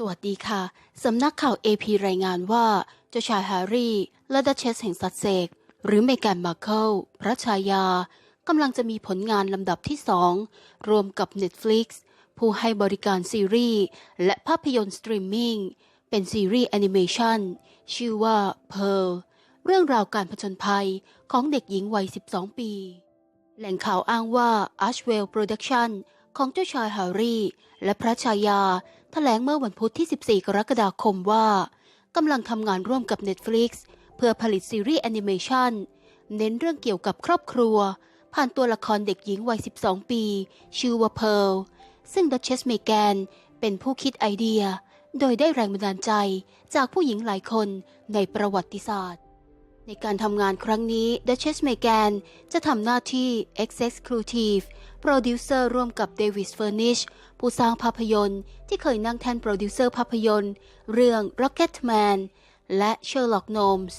สวัสดีค่ะ สำนักข่าว AP รายงานว่า เจ้าชายแฮร์รี่ และดัชเชสแห่งซัสเซก หรือเมแกนมาร์เคิลพระชายากำลังจะมีผลงานลำดับที่สอง รวมกับ Netflix ผู้ให้บริการซีรีส์ และภาพยนตร์สตรีมมิ่ง เป็นซีรีส์แอนิเมชันชื่อว่า Pearl เรื่องราวการผจญภัยของเด็กหญิงวัย 12 ปี แหล่งข่าวอ้างว่า Ashwell Production ของเจ้าชายแฮร์รี่ และพระชายาแถลงเมื่อวันพุธที่ 14 กรกฎาคมว่ากำลังทำงานร่วมกับ Netflix เพื่อผลิตซีรีส์แอนิเมชันเน้นเรื่องเกี่ยวกับครอบครัว ผ่านตัวละครเด็กหญิงวัย 12 ปี ชื่อว่าเพ r l ซึ่งดัชเชสเมแกนเป็นผู้คิดไอเดีย โดยได้แรงบันดาลใจจากผู้หญิงหลายคนในประวัติศาสตร์ ในการทำงานครั้งนี้ดัชเชสเมแกนจะทำหน้าที่ Executive Producer ร่วมกับเดวิสเฟอร์นิชผู้สร้างภาพยนตร์ที่เคยนั่งแทนโปรดิวเซอร์ภาพยนตร์ เรื่อง Rocketman และ Sherlock Gnomes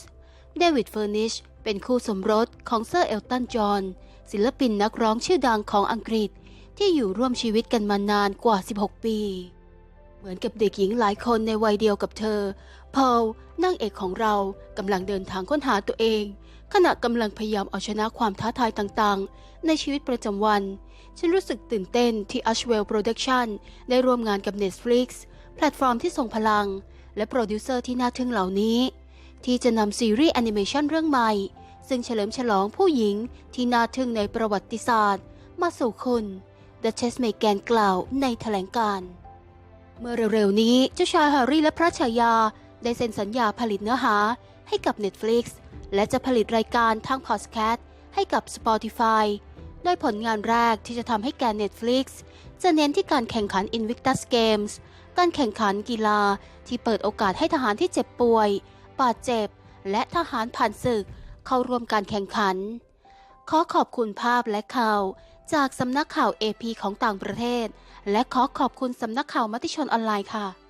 เดวิดเฟอร์นิชเป็นคู่สมรสของเซอร์เอลตันจอห์นศิลปินนักร้องชื่อดังของอังกฤษ ที่อยู่ร่วมชีวิตกันมานานกว่า 16 ปี เหมือนกับเด็กหญิงหลายคนในวัยเดียวกับเธอพอลนางเอกของเรากำลังเดินทางค้นหาตัวเอง ขณะกำลังพยายามเอาชนะความท้าทายต่างๆ ในชีวิตประจำวัน ฉันรู้สึกตื่นเต้นที่ Ashwell Production ได้ร่วมงานกับ Netflix แพลตฟอร์มที่ทรงพลัง และโปรดิวเซอร์ที่น่าทึ่งเหล่านี้ ที่จะนำซีรีส์แอนิเมชันเรื่องใหม่ ซึ่งเฉลิมฉลองผู้หญิงที่น่าทึ่งในประวัติศาสตร์ มาสู่คุณดัชเชสเมแกนกล่าวในแถลงการณ์ เมื่อเร็วๆนี้เจ้าชายแฮร์รี่และพระชายา ได้เซ็นสัญญาผลิตเนื้อหาให้กับ Netflix และจะผลิตรายการทางพอดแคสต์ให้กับ Spotify โดยผลงานแรกที่จะทำให้แก่ Netflix จะเน้นที่การแข่งขัน Invictus Games การแข่งขันกีฬาที่เปิดโอกาสให้ทหารที่เจ็บป่วย บาดเจ็บ และทหารผ่านศึก เข้าร่วมการแข่งขัน ขอขอบคุณภาพและข่าว จากสำนักข่าว AP ของต่างประเทศ และขอขอบคุณสำนักข่าวมติชนออนไลน์ค่ะ